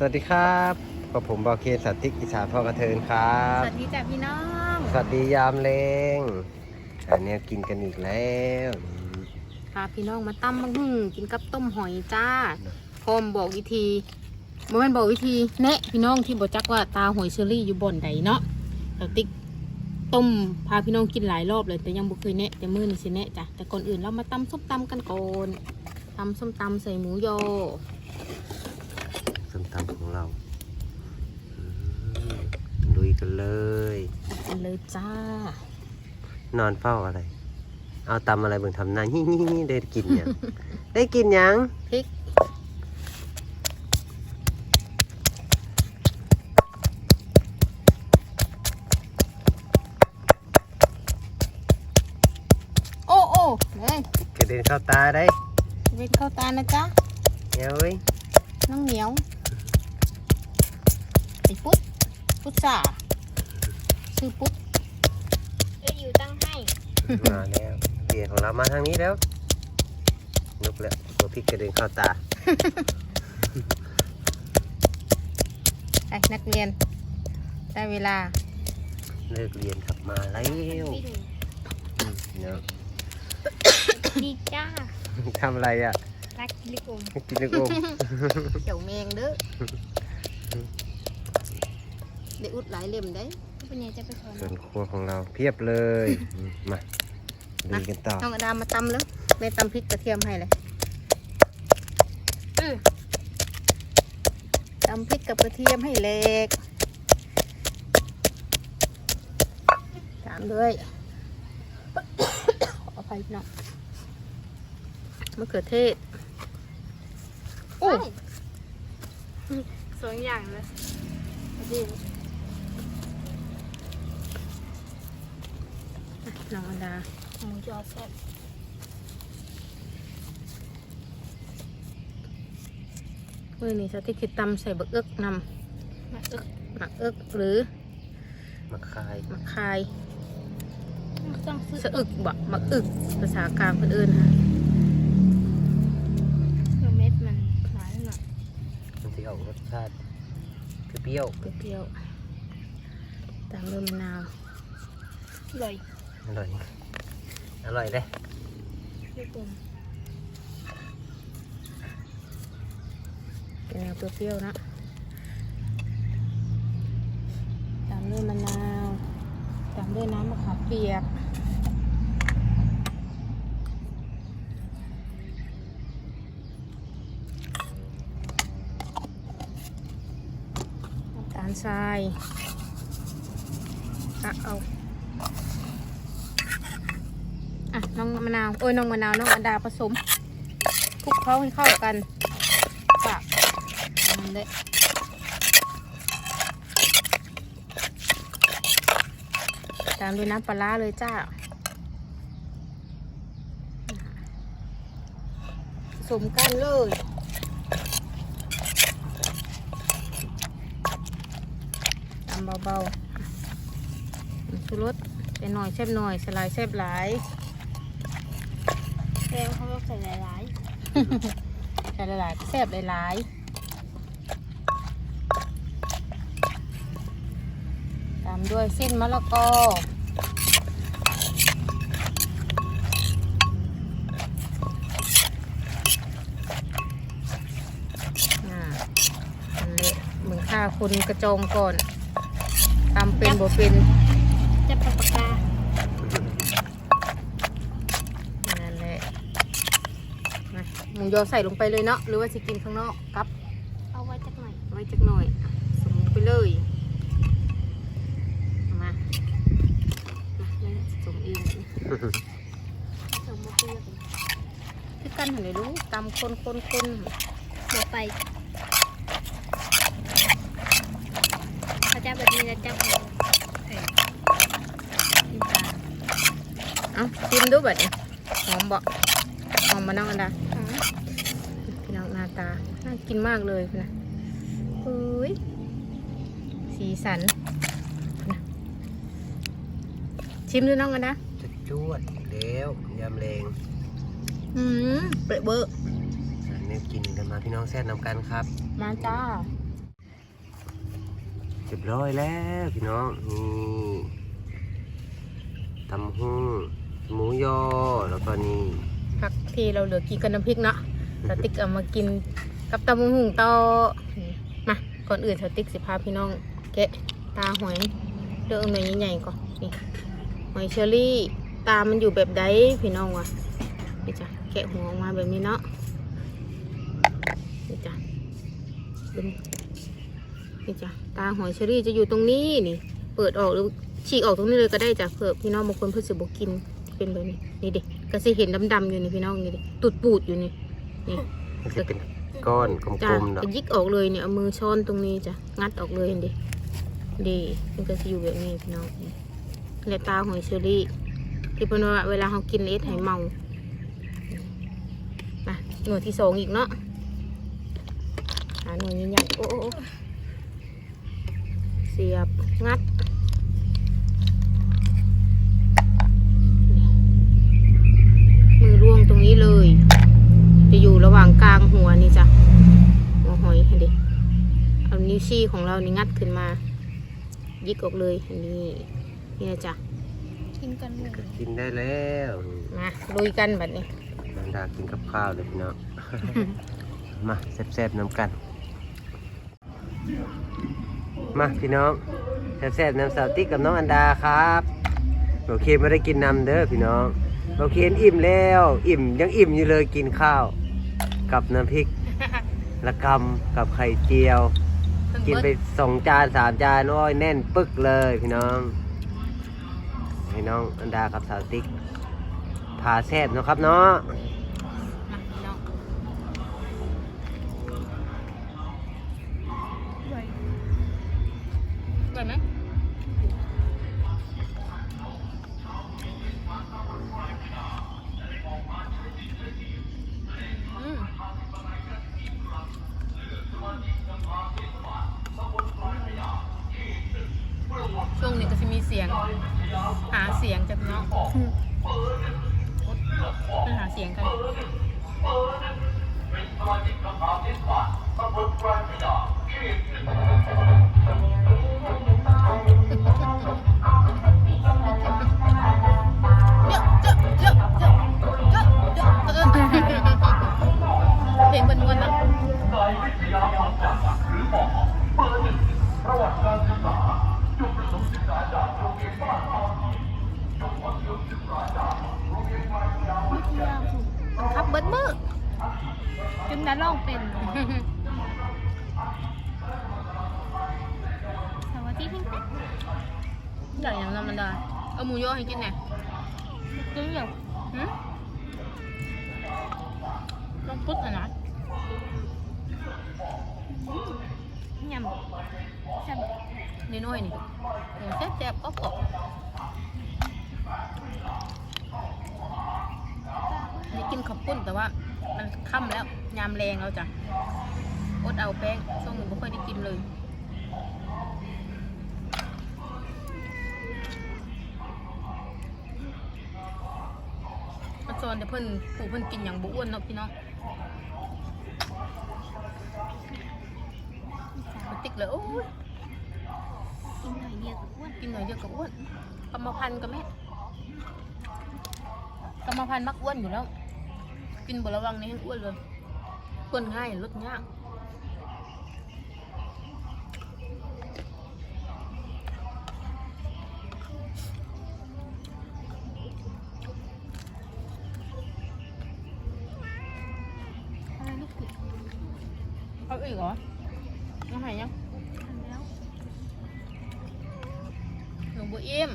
สวัสดีครับกับผมบอเคสันติกอิสานพ่อกระเทินครับ สวัสดีจ้ะพี่น้อง สวัสดียามเลงอันนี้กินกันอีกแล้วพาพี่น้องมาตั้มมังหึ่งกินกับต้มหอยจ้าพร้อมบอกวิธีโมเมนบอกวิธีแนะพี่น้องที่บอกจักว่าตาหอยเชอรี่อยู่บ่อนใดเนาะเราติ๊กต้มพาพี่น้องกินหลายรอบเลยแต่ยังบ่เคยแนะแต่มื้อนี้สิแนะจ้ะแต่ก่อนอื่นเรามาตำส้มตำกันก่อนตำส้มตำใส่หมูยอ ส้มตำของเราอืมลุย กันเลยกันเลยจ้า นอนเฝ้าอะไร เอาตำอะไรเบิ่งทำหน้านี่นี่นี่ได้กินยัง ได้กินยังพริก โอ้โอ้เฮ้ยกระเด็นเข้าตาได้เวทเข้าตานะจ๊ะเฮ้ยเว้ยน้องเหนียวไอ้ปุ๊ดปุ๊ดจ่า ชื่อปุ๊ดเอ้ยอยู่ตั้งให้ มาแล้วเดียของเรามาทางนี้แล้วลุกแล้วตัวพริกกระเด็นเข้าตาไอ้นักเรียน ได้เวลา เลิกเรียนกลับมาแล้วอืมเนาะดีจ้าทำอะไรอะ รักกินลูกอมกินลูกอมเขียวแมงเด้อได้อุดหลายเล่มได้ เป็นไงจะไปขอส่วนครัวของเราเพียบเลยอืมมาลุยกันต่อน้องอดามาตำแล้วแม่ตำพริกกระเทียมให้เลยอื้อตำพริกกับกระเทียมให้เล็กตามด้วยขออภัยพี่น้องมะเขือเทศโอ้สองอย่างเลยดี น้องอดาหมูยอแซ่บมือนี้สติคิดตำใส่บักเอิกนำมาอึกำหมักเอิกหรือมาคายหมักคายต้องซื้อสะอึกบะหมักอึกภาษากลางเพื่นเอินฮะเม็ดมันหวานหน่อยมันจะออกรสชาติเปรี้ยวเปรี้ยวตามด้วยมะนาวเลย อร่อย อร่อยเลยกอมเป็นแนวเปรี้ยวๆนะ ตามด้วยมะนาว ตามด้วยน้ำมะขามเปียกน้ำตาลทรายตักเอา อะ น้องมะนาวโอ้ยน้องมะนาวน้องอันดาผสมคลุกเคล้าให้เข้ากันปากนั่นแหละตามด้วยน้ำปลาเลยจ้าผสมกันเลยตามเบาๆชูรสใส่หน่อยแซ่บหน่อยสลายแซ่บหลายแกงเขาก็ ใส่หลายใส่หลายๆแซ่บหลายๆตามด้วยเส้นมะละกออ่าอันเละเหมือนฆ่าคนกระจองก่อนทำเป็นบ่เป็นๆจะปลาปากกา นั่นแหละมา หมูยอใส่ลงไปเลยเนาะหรือว่าจะกินข้างนอกครับ เอาไว้จักหน่อยไว้จักหน่อยสมไปเลยเอามามาเลยสมเองสมมติเลือกคือกันหันเลยลูกตำคนคนคนเดี๋ยวไปเขาจะแบบนี้นะจ๊ะกินตาเอาชิมดูแบบนี้หอมบ่หอมมาน้องอันดา อืม พี่น้องหน้า ตา น่ากินมากเลยนะเฮ้ยสีสันนะชิมดูน้องกันนะจะจวดอีกแล้วยำแรงอืมเปรอะเบอร์อันนี้กินกันมาพี่น้องแซ่บนำกันครับ มาจ้าเรียบร้อยแล้วพี่น้อง นี่ตำหุ้งหมูยอแล้วก็นี่ผักที่เราเหลือกินกับน้ำพริกเนาะ สติ๊กเอามากินกับตำบักหุ่งต่อมาก่อนอื่นสติ๊กสิพาพี่น้องแกะตาหอยเลือกหน่อยใหญ่ๆก่อนนี่หอยเชอรี่ ตามันอยู่แบบใดพี่น้องวะนี่จ้ะแกะหัวออกมาแบบนี้เนาะนี่จ้ะดึงนี่จ้ะตาหอยเชอรี่จะอยู่ตรงนี้นี่ เปิดออกหรือฉีกออกตรงนี้เลยก็ได้จ้ะเผื่อพี่น้องบางคนเพื่อสิบกินเป็นแบบนี้นี่เด็กก็สิเห็นดำๆอยู่นี่พี่น้องนี่เด็ตุดปูดอยู่นี่ นี่มันจะเป็นก้อนกจ้ะลมๆดอกก็ยิกออกเลยเนี่ยเอามือช้อนตรงนี้จ้ะงัดออกเลยดิดีมันก็จะอยู่แบบนี้พี่น้องนี่และตาหอยเชอรี่ ที่เป็นว่าเวลาเขากินเลสให้เมาอะหน่วยที่สองอีกเนาะหาหน่วยใหญ่ๆโอ้โอ้โอ้เสียบงัดนี่มือร่วงตรงนี้เลยจะ อยู่ระหว่างกลางหัวนี่จ้ะหัวหอยเห็นดิเอานิ้วชี้ของเรานี่งัดขึ้นมายิกออกเลยอันนี่นี่นะจ้ะกินกันหมูกินได้แล้วมาลุยกันแบบนี้นันดากินกับข้าวเลยพี่น้องมาแซ่บๆน้ำกัน มาพี่น้องแซ่บๆน้ำสาวติ๊กกับน้องอันดาครับโอเคไม่ได้กินน้ำเด้อพี่น้องโอเคอิ่มแล้ว อิ่มยังอิ่มอยู่เลยกินข้าว กับน้ำพริกละกำกับไข่เจียว กินไปสองจานสามจานโอ้ยแน่นปึกเลยพี่น้องพี่น้องอันดากับสาวติ๊กพาแซ่บเนาะครับเนาะ สียงกัน จนนั้นลองเป็นเหรอสวัสดีพี่ปิ๊กอยากอย่างธรรมดาเอาหมูย่อให้กินหน่อยซื้อเหรอหืมลองปุ๊ดหน่อยนะยำแซ่บนี่น้อยนี่หมูแซ่บๆก็กรอบนี่กินขับปุ้นแต่ว่า มันค่ำแล้ว ยามแรงแล้วจ้ะอดเอาแป้งช่วงหนึ่งไม่ค่อยได้กินเลยมาจอนเดี๋ยวเพิ่นผู้เพิ่นกินอย่างบุอ้วนเนาะพี่น้องมาติ๊กเลยโอ้ยกินหน่อยเดียวก็อ้วนกินหน่อยเดียวกับอ้วนกรรมพันธุ์กับแม่กรรมพันธุ์มักอ้วนอยู่แล้ว กินบระวังในให้อ้วนเลยอ้วนง่ายลดยากอะไรลูกผิดเอาอีกเหรอเอาใหายยังทำแล้วหนูบุอิ่ม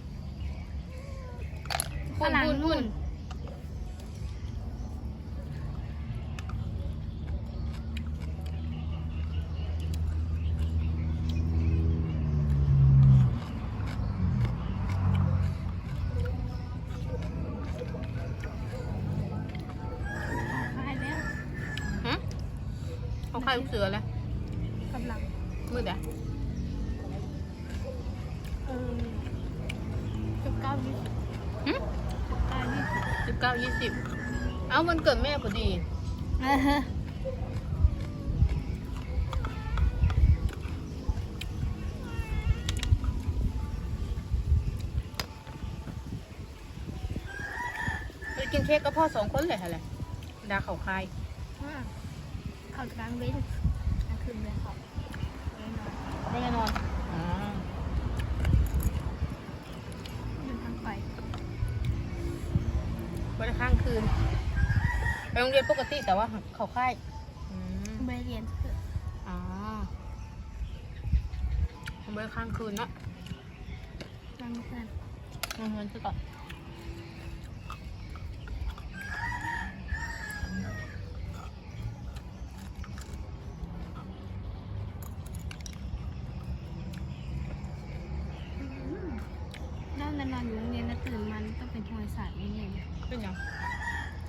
ายลูกเสือแล้วกำลังมืดอะเออสิบเก้ายี่สิบเก้ายี่สิบสิบเก้ายี่สิบเอามันเกิดแม่พอดีอ่าฮะไปกินเค้กกับพ่อสองคนเลยฮะแหละดาเขาคาย เขากลางเว้นกลางคืนเลยเขาแน่นอนได้แน่นอนอ๋อเดินทางไปวันข้างคืนไปโรงเรียนปกติแต่ว่าเขาคายอืมไปเรียนเถอะอ๋อเบอร์ข้างคืนเนาะนั่งเพื่อนเงินเงินซะก่อน นั่งนอนๆอยู่โรงเรียนแล้วตื่นมันต้องเป็นหอยสายนิดนึง เป็นยัง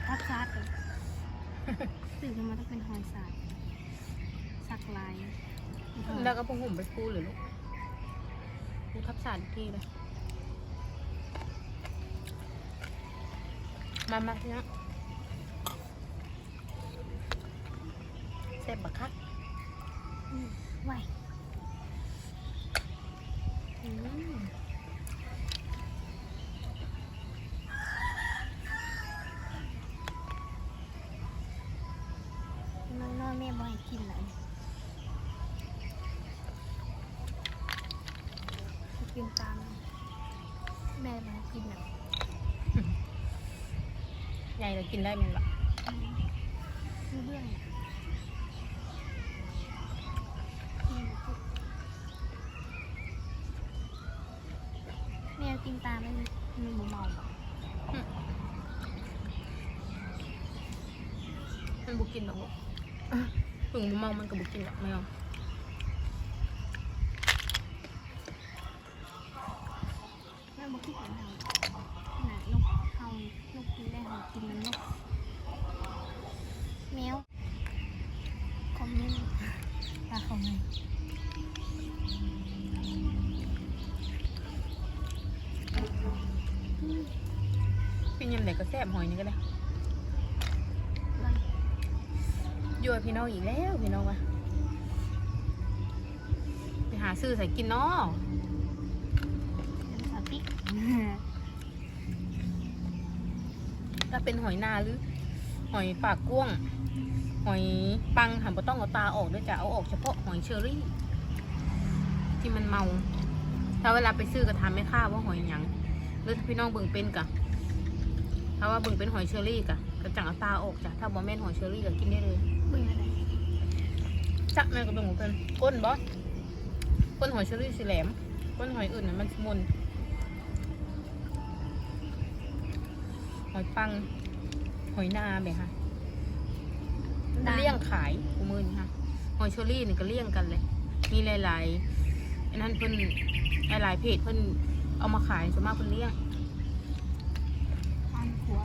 ทับ ซัดเลยตื่นขึ้นมาต้องเป็นหอยสายสักลายแล้วก็พงหุ่มไปกูหรือลูกกูทับสารอีกทีเลยมามาพี่นะ กินเลยกินตามแม่บ่ให้กินอะใหญ่เลยกินได้มั้ยล่ะรู้เรื่องแมวกินตามไม่มีหมูเมาหรอมันบุกินหรอมันบุกินหรอกไม่เอาแม่บ อกขี้เกียจเอาหนานกเขานกกินไยั่วพี่น้องอีกแล้วพี่น้องวะไปหาซื้อใส่กินเนาะเป็นสาปิกถ้าเป็นหอยนาหรือ หอยปากก้วง หอยปังหันบ่ต้องเอาตาออกด้วยจ้ะเอาออกเฉพาะหอยเชอรี่ ที่มันเมาถ้าเวลาไปซื้อก็ถามแม่ค้าว่าหอยหยังหรือถ้าพี่น้องเบิ่งเป็นกะถ้าว่าเบิ่งเป็นหอยเชอรี่กะก็จังเอาตาออกจ้ะถ้าบ่แม่นหอยเชอรี่ก็กินได้เลย เบื่อะไรจักแม่ก็เบิ่งบ่เป็นก้นบ่ก้นหอยเชอรี่สิแหลมก้นหอยอื่นน่ะมันสิมนหอยปัง หอยนาแบบค่ะเลี่ยงขายกูมือนี่ค่ะหอยเชอรี่นี่ก็เลี่ยงกันเลย มีหลายๆอันนั้นเพิ่นหลายๆเพจเพิ่นเอามาขายส่วนมากเพิ่นเลี่ยง อันหัว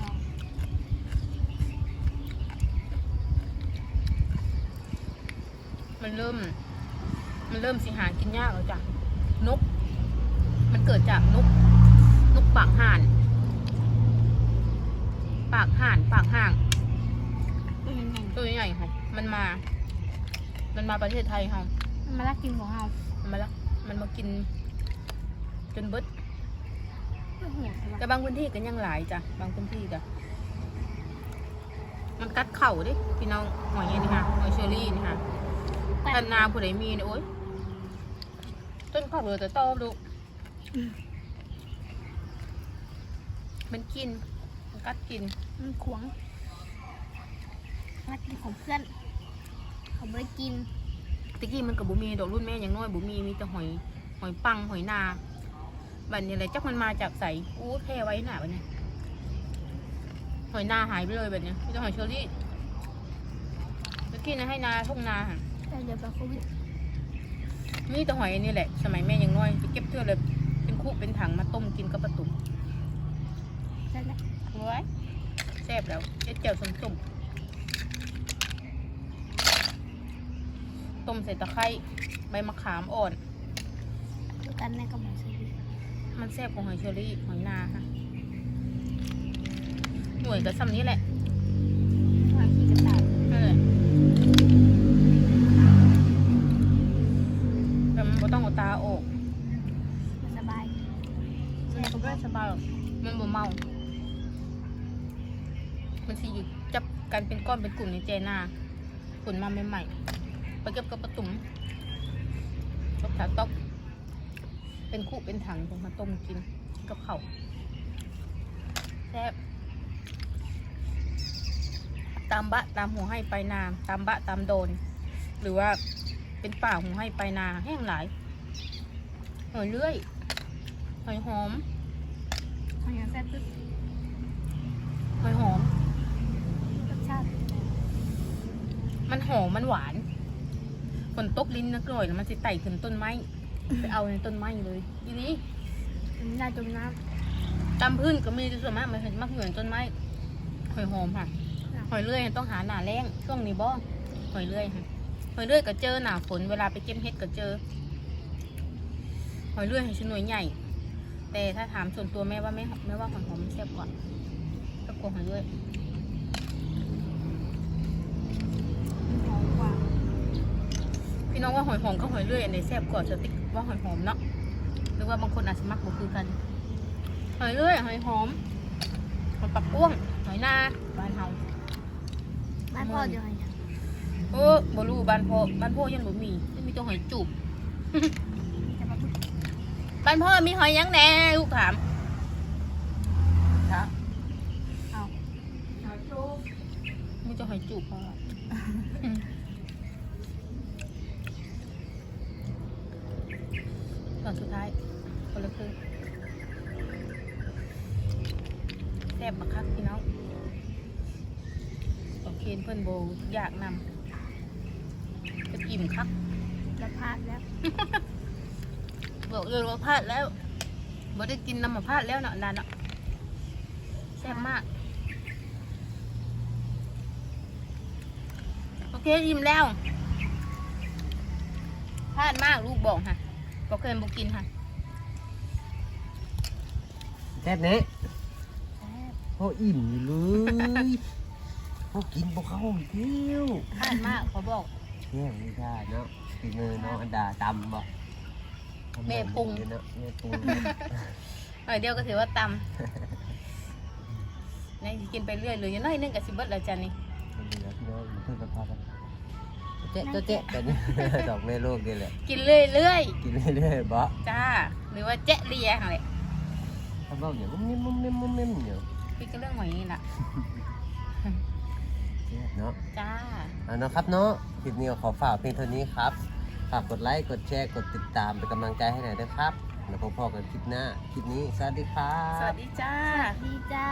เรา มันเริ่ม มันเริ่มสิหากินยากแล้วจ้ะนก มันเกิดจากนก นกปากห่าน ปากห่าน ปากห่างเป็นยังไงตัวใหญ่ๆค่ะ มันมา มันมาประเทศไทยค่ะมันมาลักกินของเรามันมาละมันมากิน จนเบิดเพื่อหัวใช่แต่ปะบางพื้นที่ก็ยังหลายจ้ะ บางพื้นที่ก็มันกัดเข่าดิ พี่น้องหอยนี่ค่ะหอยเชอรี่นี่ค่ะ แต่ถ้านาผู้ใดมีเนี่ยโอ๊ยต้นข้าวเหลือแต่ต้อลูกมันกิน มันกัดกิน มันขวงลักกินของเพื่อนเขาไม่ได้กินตะกี้มันกับบุมีดอกรุ่นแม่ยังน้อยบุมีมีแต่หอยหอยปังหอยนาบัดนี้เลยจักมันมาจากใสอู้แค่ไว้หนาบัดนี้หอยนาหายไปเลยแบบนี้มีแต่หอยเชอรี่ตะกี้นะให้นาทุ่งนาค่ะ แต่เดี๋ยวไปโควิดมีแต่หอยอันนี่แหละ สมัยแม่ยังน้อยจะเก็บเทื่อเลยเป็นคุเป็นถังมาต้มกินกับปลาตุ่มได้แล้วโอ้ยแซ่บแล้วเจ๊เจียวส้มต้มต้มใส่ตะไคร้ใบมะขามอ่อนคือกันในกระบอกซีดีมันแซ่บกว่าหอยเชอรี่หอยนาค่ะหน่วยกับซ้ำนี้แหละ มามันบ่เมามันสิอยู่จับกันเป็นก้อนเป็นกลุ่มในเจนาผลมาใหม่ๆไปเก็บกับประตุ่มตบถาตบเป็นคู่เป็นถังผมมาต้มกินกับข้าแซ่บตามบะตามหัวให้ไปนา ตามบะตามโดน หรือว่าเป็นป่าหัวให้ไปนาแห้งหลายหอยเลื่อยหอยหอม หอยแซ่บตึ๊บหอยหอมรสชาติ มันหอมมันหวานฝนตกลิ้นนักหน่อยแล้วมันจะไต่ขึ้นต้นไม้ ไปเอาในต้นไม้เลยทีนี้มันน่าจมน้ตามพื้นก็มีส่วนมากมันมักอยู่ในต้นไม้หอยหอมค่ะำหอยเลื่อยต้องหาหนาแรงช่วงนี้บ่หอยเลื่อยค่ะหอยเลื่อยก็เจอหนาฝนเวลาไปเก็บเห็ดก็เจอ หอยเลื่อยให้ชิ้นหน่วยใหญ่ แต่ถ้าถามส่วนตัวแม่ว่าแม่แม่ว่าหอยหอมมันแซ่บกว่าแซ่บกว่าหอยเลื่อยหอมกว่า พี่น้องว่าหอยหอมกับหอยเลื่อยอันไหนแซ่บกว่าสติ๊กว่าหอยหอมเนาะหรือว่าบางคนอาจจะมักบ่คือกัน หอยเลื่อยหอยหอมหอยปักก้วงหอยนาบ้านเฮาบ้านพ่อจะหอยหยังเออบ่รู้บ้านพ่อบ้านพ่อยังบ่มียังมีแต่หอยจูบจะมาพูด บ้านพ่อมีหอยหยังแหน่ลูกถามครับเอามีแต่หอยจูบพ่อตอนสุดท้ายคนละครึ่งแซ่บบักคักพี่น้องโอเคเพื่อนโบอยากนำจะอิ่มคักจะพลาดแล้ว บอกเลยว่าพลาดแล้วบ่ได้กินน้ำมาพลาดแล้วเนาะนานเนาะแซ่บมาก โอเคอิ่มแล้วพลาดมากลูกบอกค่ะบอกเคยบอกกินค่ะแซ่บเนี้พ่ออิ่มอยู่เลยพ่อกินพวกเขาเที่ยวพลาดมากเขาบอกแย่ไม่ได้เนาะฝีมือน้องอันดาตำบ่ แม่ปรุงเนาะแม่ปรุงหน่อยเดียวก็ถือว่าตำนี่กินไปเรื่อยเลยอยังน้อยนึงกับสิเบิดแล้วจ้ะนี่เหลือพี่น้องมันเพิ่งกระเพาะกันเจ๊ะตัวเจ๊ะกันสองแม่ลูกนี่แหละ กินเรื่อยเรื่อยกินเรื่อยๆบ่ๆจ้าหรือว่าแจ๊ะเลียอะไรทำเบ้าอย่างมุ้มมิ้มมุ้มมิ้มมุ้มมิ้มอย่างพี่ก็เรื่องหอยนี่แหละเจ๊ะเนาะ จ้าเอาเนาะครับเนาะคลิปนี้ก็ขอฝากเพียงเท่านี้ครับ ฝากกดไลค์ กดแชร์ กดติดตามเป็นกำลังใจให้หน่อยด้วยครับ แล้วพบกันคลิปหน้า คลิปนี้ สวัสดีครับ สวัสดีจ้า ดีจ้า